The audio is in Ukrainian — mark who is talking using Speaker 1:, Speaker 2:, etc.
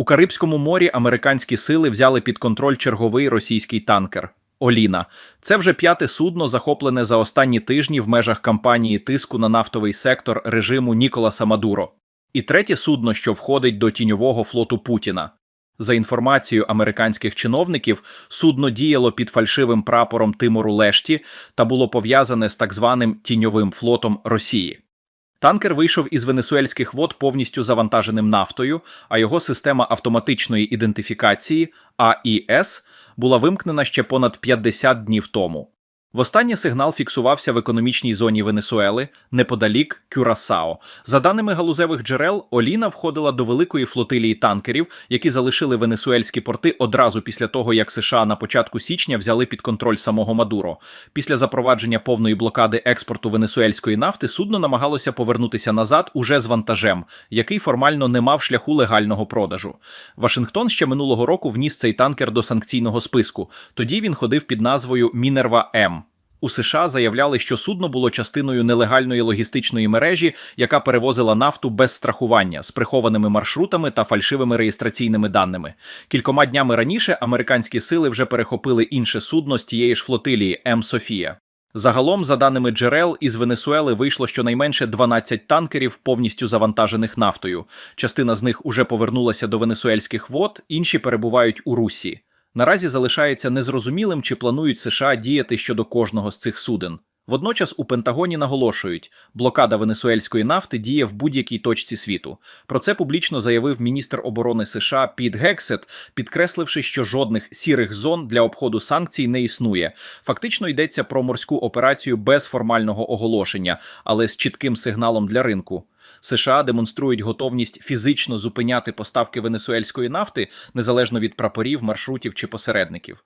Speaker 1: У Карибському морі американські сили взяли під контроль черговий російський танкер Оліна. Це вже п'яте судно, захоплене за останні тижні в межах кампанії тиску на нафтовий сектор режиму Ніколаса Мадуро. І третє судно, що входить до тіньового флоту Путіна. За інформацією американських чиновників, судно діяло під фальшивим прапором Тимору Лешті та було пов'язане з так званим тіньовим флотом Росії. Танкер вийшов із венесуельських вод повністю завантаженим нафтою, а його система автоматичної ідентифікації АІС була вимкнена ще понад 50 днів тому. Востаннє сигнал фіксувався в економічній зоні Венесуели неподалік Кюрасао. За даними галузевих джерел, Оліна входила до великої флотилії танкерів, які залишили венесуельські порти одразу після того, як США на початку січня взяли під контроль самого Мадуро. Після запровадження повної блокади експорту венесуельської нафти судно намагалося повернутися назад уже з вантажем, який формально не мав шляху легального продажу. Вашингтон ще минулого року вніс цей танкер до санкційного списку. Тоді він ходив під назвою Мінерва М. У США заявляли, що судно було частиною нелегальної логістичної мережі, яка перевозила нафту без страхування з прихованими маршрутами та фальшивими реєстраційними даними. Кількома днями раніше американські сили вже перехопили інше судно з тієї ж флотилії М. Софія. Загалом, за даними джерел, із Венесуели вийшло щонайменше 12 танкерів, повністю завантажених нафтою. Частина з них уже повернулася до венесуельських вод, інші перебувають у Русі. Наразі залишається незрозумілим, чи планують США діяти щодо кожного з цих суден. Водночас у Пентагоні наголошують, блокада венесуельської нафти діє в будь-якій точці світу. Про це публічно заявив міністр оборони США Піт Гексет, підкресливши, що жодних сірих зон для обходу санкцій не існує. Фактично йдеться про морську операцію без формального оголошення, але з чітким сигналом для ринку. США демонструють готовність фізично зупиняти поставки венесуельської нафти незалежно від прапорів, маршрутів чи посередників.